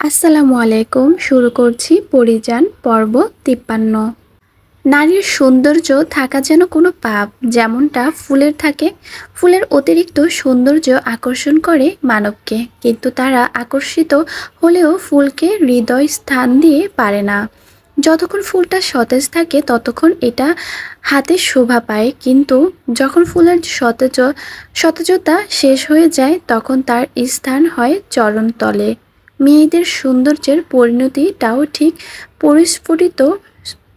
আসসালামু আলাইকুম। শুরু করছি পরিযান পর্ব তিপ্পান্ন। নারীর সৌন্দর্য থাকা যেন কোনো পাপ, যেমনটা ফুলের থাকে। ফুলের অতিরিক্ত সৌন্দর্য আকর্ষণ করে মানবকে, কিন্তু তারা আকর্ষিত হলেও ফুলকে হৃদয় স্থান দিয়ে পারে না। যতক্ষণ ফুলটা সতেজ থাকে, ততক্ষণ এটা হাতে শোভা পায়। কিন্তু যখন ফুলের সতেজ, সতেজতা শেষ হয়ে যায়, তখন তার স্থান হয় চরণতলে। মেয়েদের সৌন্দর্যের পরিণতিটাও ঠিক পরিস্ফুটিত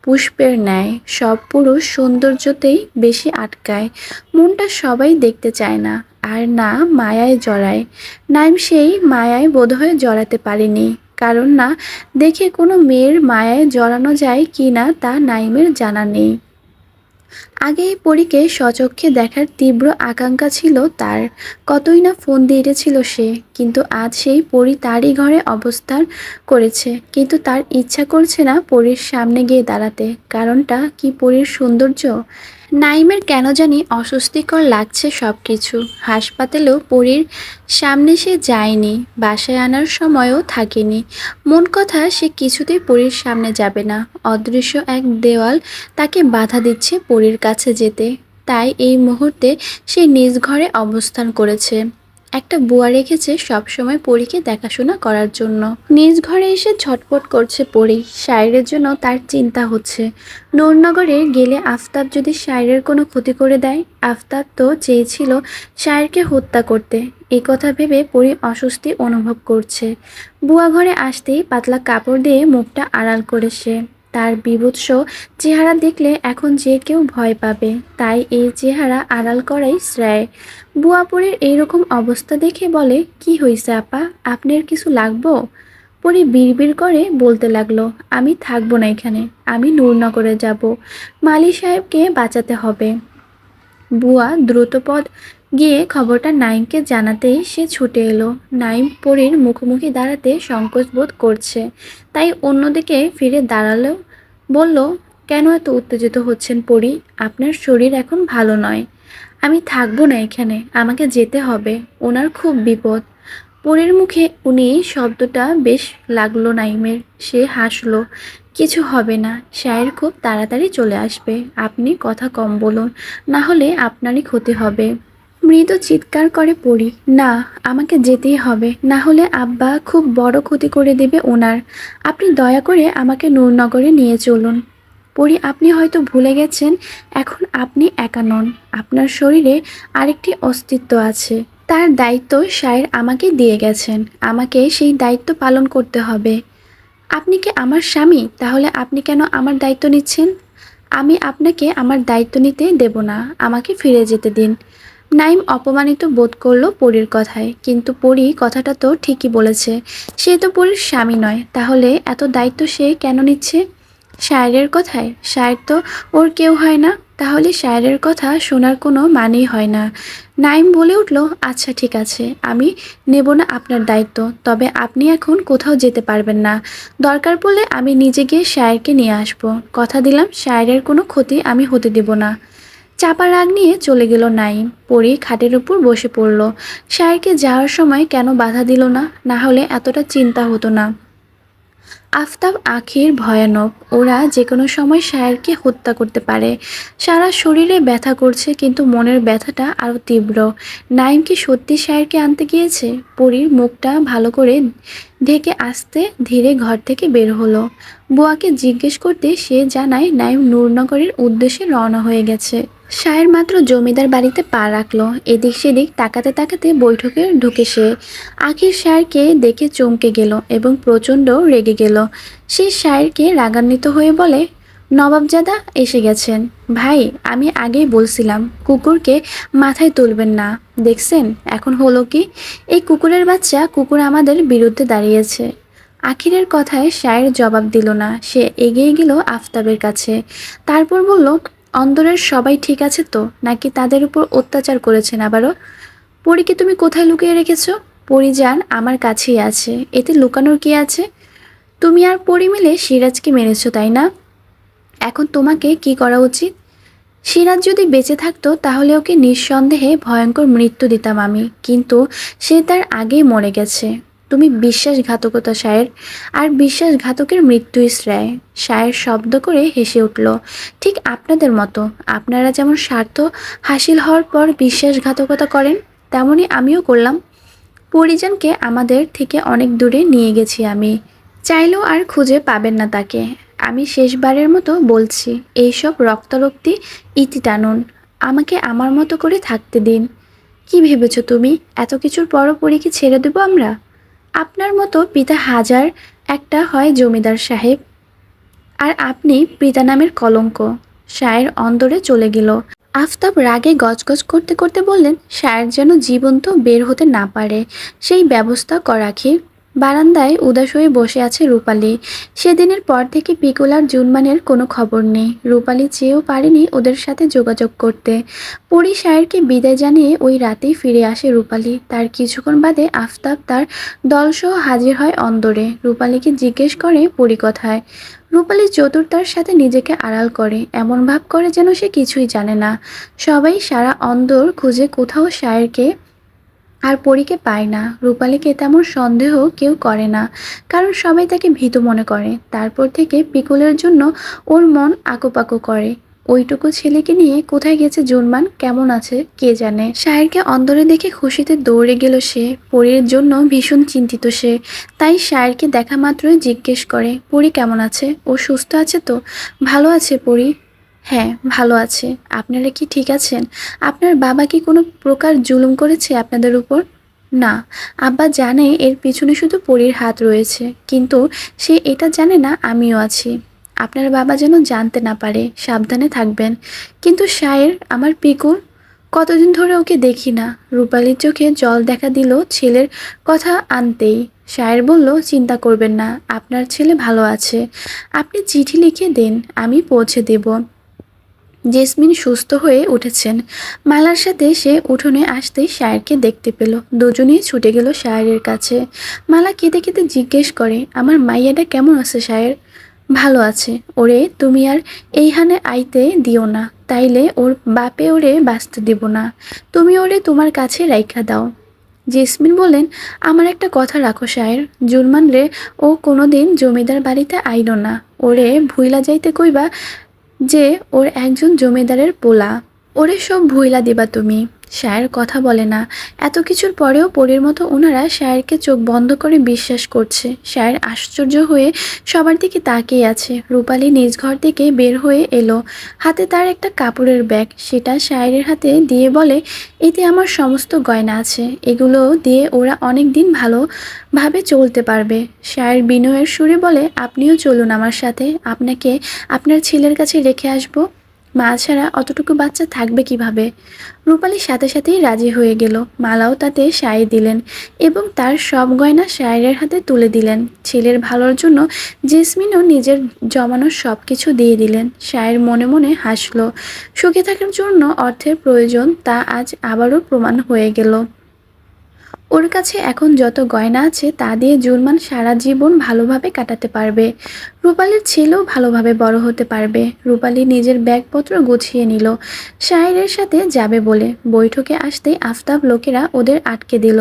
পুষ্পের ন্যায়। সব পুরুষ সৌন্দর্যতেই বেশি আটকায়। মনটা সবাই দেখতে চায় না, আর না মায়ায় জড়ায়। নাইম সেই মায়ায় বোধহয় জড়াতে পারেনি, কারণ না, দেখে কোনো মেয়ের মায়ায় জড়ানো যায় কি না তা নাইমের জানা নেই। আগে এই পরীকে সচক্ষে দেখার তীব্র আকাঙ্ক্ষা ছিল তার। কতই না ফোন দিয়েছিল সে, কিন্তু আজ সেই পরী তারই ঘরে অবস্থান করেছে। কিন্তু তার ইচ্ছা করছে না পরীর সামনে গিয়ে দাঁড়াতে। কারণটা কি পরীর সৌন্দর্য? নাইমের কেন জানি অস্বস্তিকর লাগছে সব কিছু হাসপাতালেও পরীর সামনে সে যায়নি, বাসায় আনার সময়ও থাকেনি। মন কথা, সে কিছুতেই পরীর সামনে যাবে না। অদৃশ্য এক দেওয়াল তাকে বাধা দিচ্ছে পরীর কাছে যেতে। তাই এই মুহূর্তে সে নিজ ঘরে অবস্থান করেছে। একটা বুয়া রেখেছে সবসময় পরীকে দেখাশোনা করার জন্য। নিজ ঘরে এসে ছটপট করছে পরী। শায়রের জন্য তার চিন্তা হচ্ছে। নূরনগরে গেলে আফতাব যদি শায়রের কোনো ক্ষতি করে দেয়, আফতাব তো চেয়েছিল শায়রকে হত্যা করতে। এই কথা ভেবে পরী অস্বস্তি অনুভব করছে। বুয়া ঘরে আসতেই পাতলা কাপড় দিয়ে মুখটা আড়াল করে সে তার বিভৎস চেহারা দেখলে এখন যে কেউ ভয় পাবে। তাই এই চেহারা আড়াল করাই শ্রেয়। বুয়াপুরের এইরকম অবস্থা দেখে বলে, কি হয়েছে আপা? আপনার কিছু লাগবো? পরে বিড়বিড় করে বলতে লাগল, আমি থাকব না এখানে। আমি নূরনগরে যাব। মালি সাহেবকে বাঁচাতে হবে। বুয়া দ্রুতপদ গিয়ে খবরটা নাইমকে জানাতেই সে ছুটে এলো। নাইম পরীর মুখোমুখি দাঁড়াতে সংকোচ বোধ করছে। তাই অন্যদিকে ফিরে দাঁড়াল বলল, কেন এত উত্তেজিত হচ্ছেন পরী? আপনার শরীর এখন ভালো নয়। আমি থাকব না এখানে, আমাকে যেতে হবে। ওনার খুব বিপদ। পরীর মুখে উনি শব্দটা বেশ লাগল নাইমের। সে হাসলো, কিছু হবে না, শায়ের খুব তাড়াতাড়ি চলে আসবে। আপনি কথা কম বলুন, না হলে আপনারই ক্ষতি হবে। মৃদু চিৎকার করে পড়ি, না, আমাকে যেতেই হবে। না হলে আব্বা খুব বড় ক্ষতি করে দেবে ওনার। আপনি দয়া করে আমাকে নূরনগরে নিয়ে চলুন। পরি আপনি হয়তো ভুলে গেছেন, এখন আপনি একা নন। আপনার শরীরে আরেকটি অস্তিত্ব আছে। তার দায়িত্ব শায়ের আমাকে দিয়ে গেছেন। আমাকে সেই দায়িত্ব পালন করতে হবে। আপনি কি আমার স্বামী? তাহলে আপনি কেন আমার দায়িত্ব নিচ্ছেন? আমি আপনাকে আমার দায়িত্ব নিতে দেব না। আমাকে ফিরে যেতে দিন। নাইম অপমানিত বোধ করল পরীর কথায়, কিন্তু পরী কথাটা তো ঠিকই বলেছে। সে তো পরীর স্বামী নয়, তাহলে এত দায়িত্ব সে কেন নিচ্ছে? শায়ের কথায়? শায়ের তো ওর কেউ হয় না, তাহলে শায়ের কথা শোনার কোনো মানেই হয় না। নাইম বলে উঠল আচ্ছা ঠিক আছে, আমি নেব না আপনার দায়িত্ব, তবে আপনি এখন কোথাও যেতে পারবেন না। দরকার পড়লে আমি নিজে গিয়ে শায়েরকে নিয়ে আসব। কথা দিলাম শায়ের কোনো ক্ষতি আমি হতে দেব না। চাপা রাগ নিয়ে চলে গেল নাইম। পরি খাটের উপর বসে পড়ল। শায়েরকে যাওয়ার সময় কেন বাধা দিল না? না হলে এতটা চিন্তা হতো না। আফতাব আখির ভয়ানক। ওরা যে কোনো সময় শায়েরকে হত্যা করতে পারে। সারা শরীরে ব্যথা করছে, কিন্তু মনের ব্যথাটা আরও তীব্র। নাইম কি সত্যি শায়েরকে আনতে গিয়েছে? পরীর মুখটা ভালো করে ঢেকে আসতে ধীরে ঘর থেকে বের হলো। বুয়াকে জিজ্ঞেস করতে সে জানায়, নাইম নূরনগরের উদ্দেশ্যে রওনা হয়ে গেছে। সায়ের মাত্র জমিদার বাড়িতে পা রাখল। এদিক সেদিক তাকাতে তাকাতে বৈঠকে ঢুকে সে। আখির শায়েরকে দেখে চমকে গেল এবং প্রচণ্ড রেগে গেল। সে সায়েরকে রাগান্বিত হয়ে বলে নবাবজাদা এসে গেছেন। ভাই, আমি আগেই বলছিলাম, কুকুরকে মাথায় তুলবেন না। দেখছেন, এখন হলো কি? এই কুকুরের বাচ্চা কুকুর আমাদের বিরুদ্ধে দাঁড়িয়েছে। আখিরের কথায় শায়ের জবাব দিল না। সে এগিয়ে গেল আফতাবের কাছে। তারপর বলল, অন্দরের সবাই ঠিক আছে তো? নাকি তাদের উপর অত্যাচার করেছেন আবারও? পরীকে তুমি কোথায় লুকিয়ে রেখেছো? পরিযান আমার কাছেই আছে। এতে লুকানোর কি আছে? তুমি আর পরি মিলে সিরাজকে মেরেছো, তাই না? এখন তোমাকে কি করা উচিত? সিরাজ যদি বেঁচে থাকতো, তাহলে ওকে নিঃসন্দেহে ভয়ঙ্কর মৃত্যু দিতাম আমি। কিন্তু সে তার আগেই মরে গেছে। তুমি বিশ্বাসঘাতকতা সায়ের আর বিশ্বাসঘাতকের মৃত্যুই শ্রেয়। সায়ের শব্দ করে হেসে উঠল, ঠিক আপনাদের মতো। আপনারা যেমন স্বার্থ হাসিল হওয়ার পর বিশ্বাসঘাতকতা করেন, তেমনই আমিও করলাম। পরিজনকে আমাদের থেকে অনেক দূরে নিয়ে গেছি আমি। চাইলেও আর খুঁজে পাবেন না তাকে। আমি শেষবারের মতো বলছি, এইসব রক্তারক্তি ইতি টানুন। আমাকে আমার মতো করে থাকতে দিন। কি ভেবেছ তুমি? এত কিছুর পরও পরীকে ছেড়ে দেবো আমরা? আপনার মতো পিতা হাজার, একটা হয় জমিদার সাহেব। আর আপনি পিতা নামের কলঙ্ক। শায়ের অন্দরে চলে গেল। আফতাব রাগে গজগজ করতে করতে বললেন, শায়ের যেন জীবন্ত বের হতে না পারে। সেই ব্যবস্থা করাখির বারান্দায় উদাস হয়ে বসে আছে রূপালি। সেদিনের পর থেকে পিকুল আর জুনমানের কোনো খবর নেই। রূপালি চেয়েও পারেনি ওদের সাথে যোগাযোগ করতে। পরি সায়েরকে বিদায় জানিয়ে ওই রাতেই ফিরে আসে রূপালি। তার কিছুক্ষণ বাদে আফতাব তার দলসহ হাজির হয় অন্দরে। রূপালিকে জিজ্ঞেস করে পরি কথায়। রূপালী চতুর্থার সাথে নিজেকে আড়াল করে। এমন ভাব করে যেন সে কিছুই জানে না। সবাই সারা অন্দর খুঁজে কোথাও সায়েরকে আর পরীকে পায় না। রূপালীকে তেমন সন্দেহ কেউ করে না। কারণ সবাই তাকে ভীত মনে করে। তারপর থেকে পিকুলের জন্য ওর মন আঁকোপাকো করে। ওইটুকু ছেলেকে নিয়ে কোথায় গেছে জুনমান, কেমন আছে, কে জানে? শায়েরকে অন্দরে দেখে খুশিতে দৌড়ে গেল সে। পরীর জন্য ভীষণ চিন্তিত সে। তাই শায়েরকে দেখা মাত্রই জিজ্ঞেস করে, পরী কেমন আছে? ও সুস্থ আছে তো? ভালো আছে পরী। হ্যাঁ ভালো আছে। আপনারা কি ঠিক আছেন? আপনার বাবা কি কোনো প্রকার জুলুম করেছে আপনাদের উপর? না। আব্বা জানে এর পিছনে শুধু পরীর হাত রয়েছে, কিন্তু সে এটা জানে না আমিও আছি। আপনার বাবা যেন জানতে না পারে, সাবধানে থাকবেন। কিন্তু সায়ের আমার পিকুর, কতদিন ধরে ওকে দেখি না। রূপালীর চোখে জল দেখা দিল ছেলের কথা আনতেই। শায়ের বলল, চিন্তা করবেন না, আপনার ছেলে ভালো আছে। আপনি চিঠি লিখে দিন, আমি পৌঁছে দেব। জেসমিন সুস্থ হয়ে উঠেছেন। মালার সাথে সে উঠোনে আসতেই শায়েরকে দেখতে পেল। দুজনেই ছুটে গেল শায়েরের কাছে। মালা কেঁদে কেঁদে জিজ্ঞেস করে, আমার মাইয়াটা কেমন আছে শায়ের? ভালো আছে। ওরে, তুমি আর এইখানে আইতে দিও না। তাইলে ওর বাপে ওরে বাঁচতে দিব না। তুমি ওরে তোমার কাছে রাইখা দাও। জেসমিন বললেন, আমার একটা কথা রাখো শায়ের। জুলমান রে, ও কোনোদিন জমিদার বাড়িতে আইল না। ওরে, ভুইলা যাইতে কইবা যে ওর একজন জমিদারের পোলা। ওরে সব ভুইলা দিবা তুমি। শায়ের কথা বলে না। এত কিছুর পরেও পরীর মতো ওনারা শায়েরকে চোখ বন্ধ করে বিশ্বাস করছে। শায়ের আশ্চর্য হয়ে সবার দিকে তাকিয়ে আছে। রূপালী নিজ ঘর থেকে বের হয়ে এলো। হাতে তার একটা কাপড়ের ব্যাগ। সেটা শায়ের হাতে দিয়ে বলে, এতে আমার সমস্ত গয়না আছে। এগুলো দিয়ে ওরা অনেক দিন ভালোভাবে চলতে পারবে। শায়ের বিনয়ের সুরে বলে, আপনিও চলুন আমার সাথে। আপনাকে আপনার ছেলের কাছে রেখে আসব। মা ছাড়া অতটুকু বাচ্চা থাকবে কীভাবে? রূপালীর সাথে সাথেই রাজি হয়ে গেল। মালাও তাতে সায় দিলেন এবং তার সব গয়না সায়ের হাতে তুলে দিলেন। ছেলের ভালোর জন্য জেসমিনও নিজের জমানো সব কিছু দিয়ে দিলেন। সায়ের মনে মনে হাসলো। সুখে থাকার জন্য অর্থের প্রয়োজন তা আজ আবারও প্রমাণ হয়ে গেল। ওর কাছে এখন যত গয়না আছে তা দিয়ে জুলমান সারা জীবন ভালোভাবে কাটাতে পারবে। রূপালীর ছেলেও ভালোভাবে বড় হতে পারবে। রূপালি নিজের ব্যাগপত্র গুছিয়ে নিল। শায়েরের সাথে যাবে বলে বৈঠকে আসতেই আফতাব লোকেরা ওদের আটকে দিল।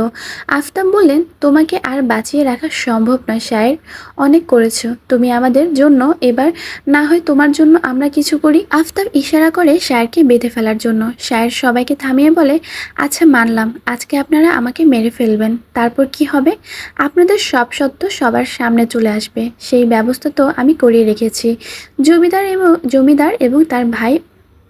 আফতাব বললেন, তোমাকে আর বাঁচিয়ে রাখা সম্ভব নয় শায়ের। অনেক করেছ। তুমি আমাদের জন্য, এবার না হয় তোমার জন্য আমরা কিছু করি। আফতাব ইশারা করে শায়েরকে বেঁধে ফেলার জন্য। শায়ের সবাইকে থামিয়ে বলে আচ্ছা মানলাম। আজকে আপনারা আমাকে মেরে ফেলবেন। তারপর কি হবে? আপনাদের সব সত্য সবার সামনে চলে আসবে। সেই ব্যবস্থা তো আমি করিয়ে রেখেছি। জমিদার এবং জমিদার এবং তার ভাই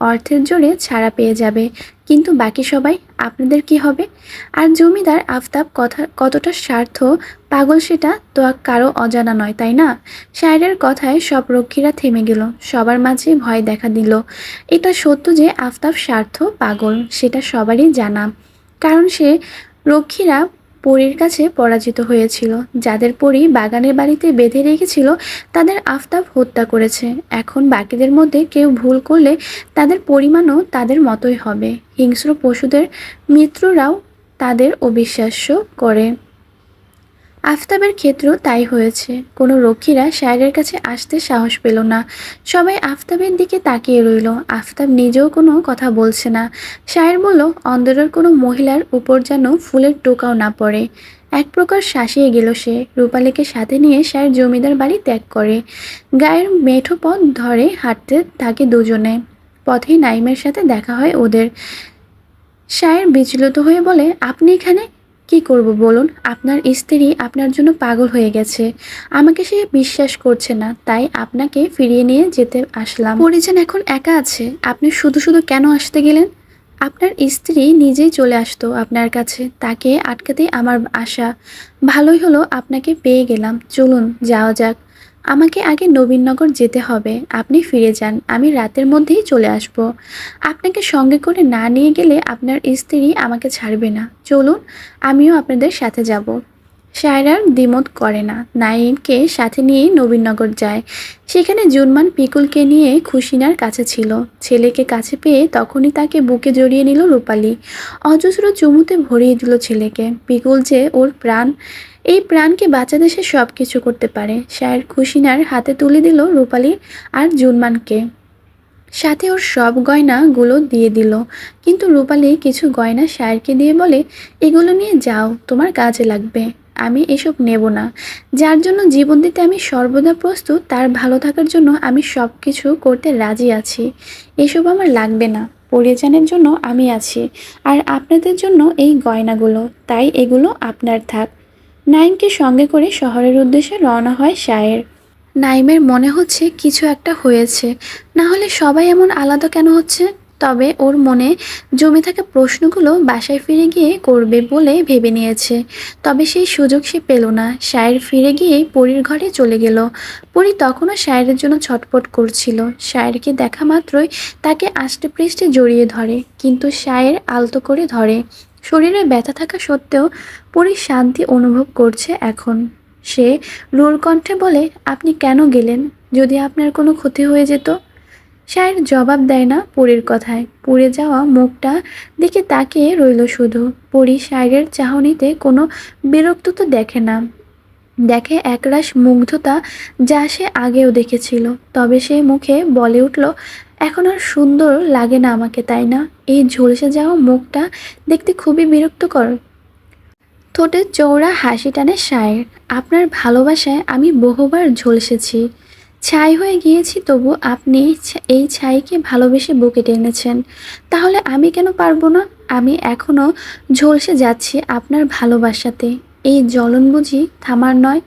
অর্থের জোরে ছাড়া পেয়ে যাবে। কিন্তু বাকি সবাই, আপনাদের কি হবে? আর জমিদার আফতাব কথা, কতটা স্বার্থ, পাগল সেটা তো কারও অজানা নয়, তাই না? শায়ের কথায় সব রক্ষীরা থেমে গেল। সবার মাঝে ভয় দেখা দিল। এটা সত্য যে আফতাব স্বার্থ, পাগল, সেটা সবারই জানা। কারণ সে রক্ষীরা পরীর কাছে পরাজিত হয়েছিল। যাদের পরী বাগানের বাড়িতে বেঁধে রেখেছিল, তাদের আফতাব হত্যা করেছে। এখন বাকিদের মধ্যে কেউ ভুল করলে তাদের পরিমাণও তাদের মতোই হবে। হিংস্র পশুদের মিত্ররাও তাদের অবিশ্বাস্য করে। আফতাবের ক্ষেত্রেও তাই হয়েছে। কোনো রক্ষীরা শায়ের কাছে আসতে সাহস পেল না। সবাই আফতাবের দিকে তাকিয়ে রইল। আফতাব নিজেও কোনো কথা বলছে না। শায়ের বলল, অন্দরের কোনো মহিলার উপর যেন ফুলের টোকাও না পড়ে। এক প্রকার শাসিয়ে গেল সে। রূপালীকে সাথে নিয়ে সায়ের জমিদার বাড়ি ত্যাগ করে। গায়ের মেঠো পথ ধরে হাঁটতে থাকে দুজনে। পথেই নাইমের সাথে দেখা হয় ওদের। সায়ের বিচলিত হয়ে বলে, আপনি এখানে কি করব বলুন? আপনার স্ত্রী আপনার জন্য পাগল হয়ে গেছে। আমাকে সে বিশ্বাস করছে না, তাই আপনাকে ফিরিয়ে নিয়ে যেতে আসলাম। পরিজন এখন একা আছে, আপনি শুধু শুধু কেন আসতে গেলেন? আপনার স্ত্রী নিজেই চলে আসতো আপনার কাছে, তাকে আটকাতে আমার আশা। ভালোই হলো আপনাকে পেয়ে গেলাম, চলুন যাওয়া যাক। আমাকে আগে নবীনগর যেতে হবে। আপনি ফিরে যান, আমি রাতের মধ্যেই চলে আসব। আপনাকে সঙ্গে করে না নিয়ে গেলে আপনার স্ত্রী আমাকে ছাড়বে না। চলুন, আমিও আপনাদের সাথে যাব। সায়রার দ্বিমত করে না। নাইমকে সাথে নিয়ে নবীনগর যায়। সেখানে জুনমান পিকুলকে নিয়ে খুশিনার কাছে ছিল। ছেলেকে কাছে পেয়ে তখনই তাকে বুকে জড়িয়ে নিল রূপালী। অজস্র চুমুতে ভরিয়ে দিল ছেলেকে। পিকুল যে ওর প্রাণ এই প্রাণকে বাঁচাতে সে সব কিছু করতে পারে। শায়ের খুশিনার হাতে তুলে দিল রূপালী আর জুনমানকে। সাথে ওর সব গয়নাগুলো দিয়ে দিল। কিন্তু রূপালী কিছু গয়না শায়েরকে দিয়ে বলে, এগুলো নিয়ে যাও, তোমার কাজে লাগবে। আমি এসব নেব না। যার জন্য জীবন দিতে আমি সর্বদা প্রস্তুত, তার ভালো থাকার জন্য আমি সব কিছু করতে রাজি আছি। এসব আমার লাগবে না। পরিজানের জন্য আমি আছি। আর আপনাদের জন্য এই গয়নাগুলো। তাই এগুলো আপনার থাক। নাইমকে সঙ্গে করে শহরের উদ্দেশ্যে রওনা হয় শায়ের। নাইমের মনে হচ্ছে কিছু একটা হয়েছে। না হলে সবাই এমন আলাদা কেন হচ্ছে? তবে ওর মনে জমে থাকা প্রশ্নগুলো বাসায় ফিরে গিয়ে করবে বলে ভেবে নিয়েছে। তবে সেই সুযোগ সে পেল না। শায়ের ফিরে গিয়ে পরীর ঘরে চলে গেল। পরী তখনও শায়ের জন্য ছটপট করছিল। শায়েরকে দেখা মাত্রই তাকে আষ্টে পৃষ্ঠে জড়িয়ে ধরে, কিন্তু শায়ের আলতো করে ধরে। শরীরে ব্যথা থাকা সত্ত্বেও পরী শান্তি অনুভব করছে এখন। সে রুর কণ্ঠে বলে, আপনি কেন গেলেন? যদি আপনার কোনো ক্ষতি হয়ে যেত? শায়ের জবাব দেয় না পরীর কথায়। পুড়ে যাওয়া মুখটা দিকে তাকিয়ে রইল শুধু। পরী শায়ের চাহনিতে কোনো বিরক্ত তো দেখে না। দেখে একরাশ মুগ্ধতা যা সে আগেও দেখেছিল। তবে সে মুখে বলে উঠল এখন আর সুন্দর লাগে না আমাকে, তাই না? এই ঝলসে যাওয়া মুখটা দেখতে খুবই বিরক্তকর। ঠোঁটের চৌড়া হাসি টানে শায়ের আপনার ভালোবাসায় আমি বহুবার ঝলসেছি। ছাই হয়ে গিয়েছি, তবু আপনি এই ছাইকে ভালোবেসে বুকে টেনেছেন। তাহলে আমি কেন পারব না? আমি এখনও ঝলসে যাচ্ছি আপনার ভালোবাসাতে। এই জ্বলন বুঝি থামার নয়